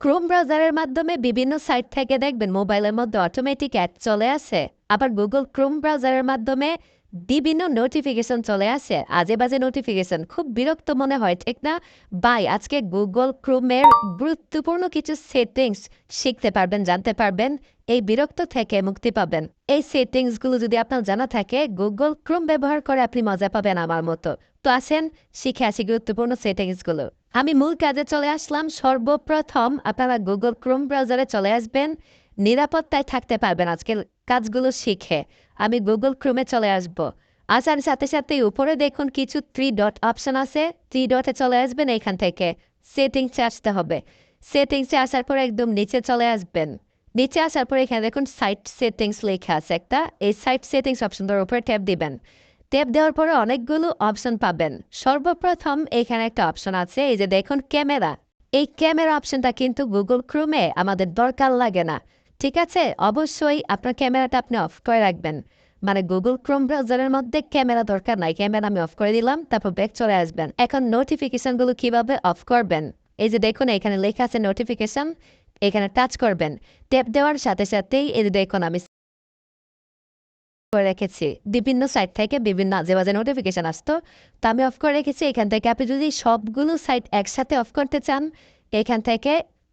Chrome ব্রাউজারের মাধ্যমে বিভিন্ন site থেকে দেখবেন মোবাইলের মধ্যে অটোমেটিক অ্যাড চলে আসে। আবার গুগল ক্রোম ব্রাউজারের মাধ্যমে বিভিন্ন নোটিফিকেশন চলে আসে। আজে বাজে নোটিফিকেশন খুব বিরক্ত মনে হয়, ঠিক না? বাই আজকে গুগল ক্রোমের গুরুত্বপূর্ণ কিছু সেটিংস শিখতে পারবেন, জানতে পারবেন। এই বিরক্ত থেকে মুক্তি পাবেন। এই সেটিংসগুলো যদি আপনার জানা থাকে, গুগল ক্রোম ব্যবহার করে আপনি মজা পাবেন আমার মতো। তো আসেন, শিখে আসি গুরুত্বপূর্ণ সেটিংসগুলো। আমি মূল কাজে চলে আসলাম। সর্বপ্রথম আপনারা গুগল ক্রোম ব্রাউজারে চলে আসবেন। নিরাপত্তায় থাকতে পারবেন আজকের কাজগুলো শিখে। আমি গুগল ক্রোমে চলে আসব। আসার সাথে সাথে উপরে দেখুন কিছু থ্রি ডট অপশন আছে। থ্রি ডটে চলে আসবেন এখান থেকে। সেটিংসে আসতে হবে। সেটিংসে আসার পর একদম নিচে চলে আসবেন। নিচে আসার পর এখানে দেখুন সাইট সেটিংস লেখা আছে একটা। এই সাইট সেটিংস অপশনটার উপরে ট্যাপ দিবেন। ট্যাপ দেওয়ার পরে অনেকগুলো অপশন পাবেন। সর্বপ্রথম এখানে একটা অপশন আছে, এই যে দেখুন, ক্যামেরা। এই ক্যামেরা অপশনটা কিন্তু গুগল ক্রোমে আমাদের দরকার লাগে না। ঠিক আছে? অবশ্যই আপনার ক্যামেরাটা আপনি অফ করে রাখবেন। মানে গুগল ক্রোম ব্রাউজারের মধ্যে ক্যামেরা দরকার নাই। ক্যামেরা আমি অফ করে দিলাম, তারপর ব্যাক চলে আসবেন। এখন নোটিফিকেশনগুলো কীভাবে অফ করবেন? এই যে দেখুন, এখানে লেখা আছে নোটিফিকেশন, এখানে টাচ করবেন। ট্যাপ দেওয়ার সাথে সাথেই এই যে দেখুন, আমি করে রেখেছি। বিভিন্ন সাইট থেকে বিভিন্ন আজে বাজে নোটিফিকেশন আসতো, তো আমি অফ করে রেখেছি। এখান থেকে আপনি যদি সবগুলো সাইট একসাথে অফ করতে চান, এখান থেকে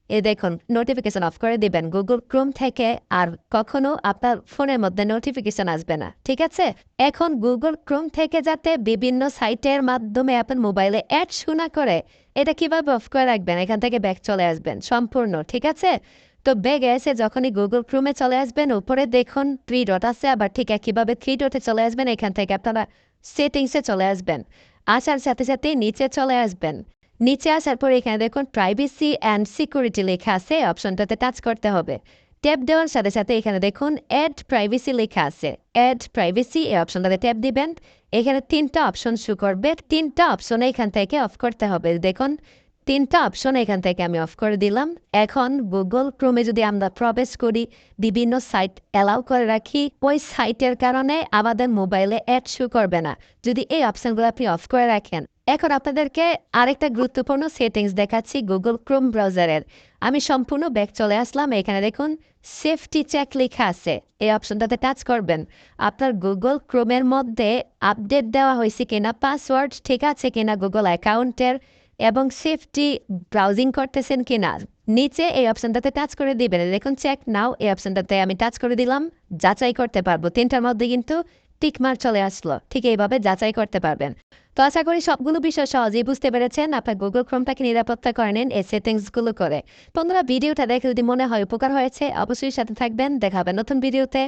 এ দেখুন নোটিফিকেশন অফ করে দিবেন। গুগল ক্রোম থেকে আর কখনো আপনার ফোনের মধ্যে নোটিফিকেশন আসবে না, ঠিক আছে? এখন গুগল ক্রোম থেকে যাতে বিভিন্ন সাইটের মাধ্যমে আপনার মোবাইলে অ্যাড শোনা করে, এটা কীভাবে অফ করে রাখবেন? এখান থেকে ব্যাক চলে আসবেন, সম্পূর্ণ, ঠিক আছে? তো ব্যাগে এসে যখনই গুগল ক্রোমে চলে আসবেন, উপরে দেখুন থ্রি ডট আছে, আবার ঠিক একইভাবে থ্রি ডটে চলে আসবেন, এখান থেকে আপনারা সেটিংসে চলে আসবেন। আসার সাথে সাথে নিচে চলে আসবেন। নিচে আসার পর এখানে দেখুন প্রাইভেসি অ্যান্ড সিকিউরিটি লেখা আছে, অপশনটাতে টাচ করতে হবে। ট্যাপ দেওয়ার সাথে সাথে এখানে দেখুন অ্যাড প্রাইভেসি লেখা আছে। অ্যাড প্রাইভেসি এই অপশনটাতে ট্যাপ দিবেন। এখানে তিনটা অপশন শু করবে। তিনটা অপশন এখান থেকে অফ করতে হবে। দেখুন তিনটা অপশন এখান থেকে আমি অফ করে দিলাম। এখন গুগল ক্রোমে যদি আমরা প্রবেশ করি, বিভিন্ন সাইট অ্যালাউ করে রাখি। ওই সাইটের কারণে আমাদের মোবাইলে অ্যাড শু করবে না। যদি এই অপশনগুলো আপনি অফ করে রাখেন। এখন আপনাদেরকে আরেকটা গুরুত্বপূর্ণ সেটিংস দেখাচ্ছি গুগল ক্রোম ব্রাউজারের আমি সম্পূর্ণ ব্যাক চলে আসলাম। এখানে দেখুন সেফটি চেক লেখা আছে। এই অপশনটাতে টাচ করবেন। আপনার গুগল ক্রোমের মধ্যে আপডেট দেওয়া হয়েছে কিনা পাসওয়ার্ড ঠিক আছে কিনা গুগল অ্যাকাউন্টের এবং সেফটি ব্রাউজিং করতেছেন কিনা, নিচে এই অপশনটাতে টাচ করে দিবেন। দেখুন চেক নাও এই অপশনটাতে আমি টাচ করে দিলাম, যাচাই করতে পারব। তিনটার মধ্যে কিন্তু টিকমার চলে আসলো, ঠিক এইভাবে যাচাই করতে পারবেন। তো আশা করি সবগুলো বিষয় সহজেই বুঝতে পেরেছেন। আপনার গুগল ক্রোমটাকে নিরাপত্তা করে নেন এই সেটিংসগুলো করে। বন্ধুরা, ভিডিওটা দেখে যদি মনে হয় উপকার হয়েছে, অবশ্যই সাথে থাকবেন। দেখাবেন নতুন ভিডিওতে।